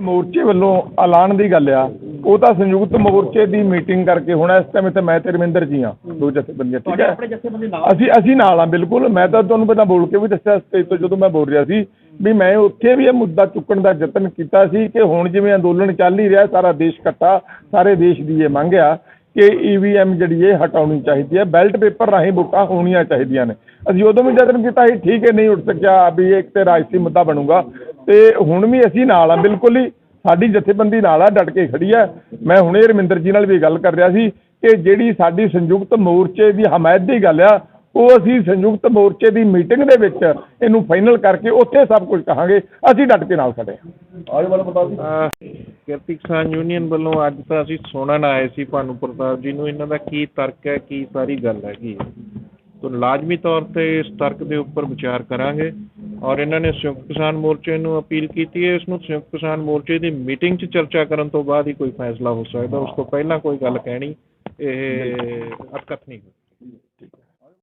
ਮੋਰਚੇ ਵੱਲੋਂ ਐਲਾਨ ਦੀ ਗੱਲ ਆ ਉਹ ਤਾਂ ਸੰਯੁਕਤ ਮੋਰਚੇ ਦੀ ਮੀਟਿੰਗ ਕਰਕੇ ਹੁਣ ਇਸ ਟਾਈਮ ਤੇ ਮੈਂ ਤੇ ਰਵਿੰਦਰ ਜੀ ਆ ਦੋ ਜਥੇਬੰਦੀਆਂ ਠੀਕ ਹੈ? ਅਸੀਂ ਅਸੀਂ ਨਾਲ ਆ ਬਿਲਕੁਲ ਮੈਂ ਤਾਂ ਤੁਹਾਨੂੰ ਪਹਿਲਾਂ ਬੋਲ ਕੇ ਵੀ ਦੱਸਿਆ ਸਟੇਜ ਤੋਂ ਜਦੋਂ ਮੈਂ ਬੋਲ ਰਿਹਾ ਸੀ ਵੀ ਮੈਂ ਉੱਥੇ ਵੀ ਇਹ ਮੁੱਦਾ ਚੁੱਕਣ ਦਾ ਯਤਨ ਕੀਤਾ ਸੀ ਕਿ ਹੁਣ ਜਿਵੇਂ ਅੰਦੋਲਨ ਚੱਲ ਹੀ ਰਿਹਾ ਸਾਰਾ ਦੇਸ਼ ਇਕੱਠਾ ਸਾਰੇ ਦੇਸ਼ ਦੀ ਇਹ ਮੰਗ ਆ ਕਿ ਈਵੀਐਮ ਜਿਹੜੀ ਇਹ ਹਟਾਉਣੀ ਚਾਹੀਦੀ ਹੈ ਬੈਲਟ ਪੇਪਰ ਰਾਹੀਂ ਵੋਟਾਂ ਹੋਣੀਆਂ ਚਾਹੀਦੀਆਂ ਨੇ। ਅਸੀਂ ਉਦੋਂ ਵੀ ਯਤਨ ਕੀਤਾ ਸੀ ਠੀਕ ਹੈ ਨਹੀਂ ਉੱਠ ਸਕਿਆ ਵੀ ਇਹ ਇੱਕ ਤੇ ਰਾਜਸੀ ਮੁੱਦਾ ਬਣੂਗਾ ਤੇ ਹੁਣ ਵੀ ਅਸੀਂ ਨਾਲ ਆ ਬਿਲਕੁਲ ਹੀ ਸਾਡੀ ਜਥੇਬੰਦੀ ਨਾਲ ਆ ਡਟ ਕੇ ਖੜੀ ਆ। ਮੈਂ ਹੁਣੇ ਰਮਿੰਦਰ ਜੀ ਨਾਲ ਵੀ ਗੱਲ ਕਰ ਰਿਹਾ ਸੀ ਕਿ ਜਿਹੜੀ ਸਾਡੀ ਸੰਯੁਕਤ ਮੋਰਚੇ ਦੀ ਹਮਾਇਤ ਦੀ ਗੱਲ ਆ ਉਹ ਅਸੀਂ ਸੰਯੁਕਤ ਮੋਰਚੇ ਦੀ ਮੀਟਿੰਗ ਦੇ ਵਿੱਚ ਇਹਨੂੰ ਫਾਈਨਲ ਕਰਕੇ ਉੱਥੇ ਸਭ ਕੁਝ ਕਹਾਂਗੇ। ਅਸੀਂ ਡਟ ਕੇ ਨਾਲ ਖੜੇ ਹਾਂ। ਕਿਰਤੀ ਕਿਸਾਨ ਯੂਨੀਅਨ ਵੱਲੋਂ ਅੱਜ ਤਾਂ ਅਸੀਂ ਸੁਣਨ ਆਏ ਸੀ ਭਾਨੂ ਪ੍ਰਤਾਪ ਜੀ ਨੂੰ। ਇਹਨਾਂ ਦਾ ਕੀ ਤਰਕ ਹੈ ਕੀ ਸਾਰੀ ਗੱਲ ਹੈਗੀ ਤਾਂ ਲਾਜ਼ਮੀ ਤੌਰ ਤੇ ਇਸ ਤਰਕ ਦੇ ਉੱਪਰ ਵਿਚਾਰ ਕਰਾਂਗੇ। ਔਰ ਇਹਨਾਂ ਨੇ ਸੰਯੁਕਤ ਕਿਸਾਨ ਮੋਰਚੇ ਨੂੰ ਅਪੀਲ ਕੀਤੀ ਹੈ ਇਸ ਨੂੰ ਸੰਯੁਕਤ ਕਿਸਾਨ ਮੋਰਚੇ ਦੀ ਮੀਟਿੰਗ 'ਚ ਚਰਚਾ ਕਰਨ ਤੋਂ ਬਾਅਦ ਹੀ ਕੋਈ ਫੈਸਲਾ ਹੋ ਸਕਦਾ ਉਸ ਤੋਂ ਪਹਿਲਾਂ ਕੋਈ ਗੱਲ ਕਹਿਣੀ ਇਹ ਅਕਥ ਨਹੀਂ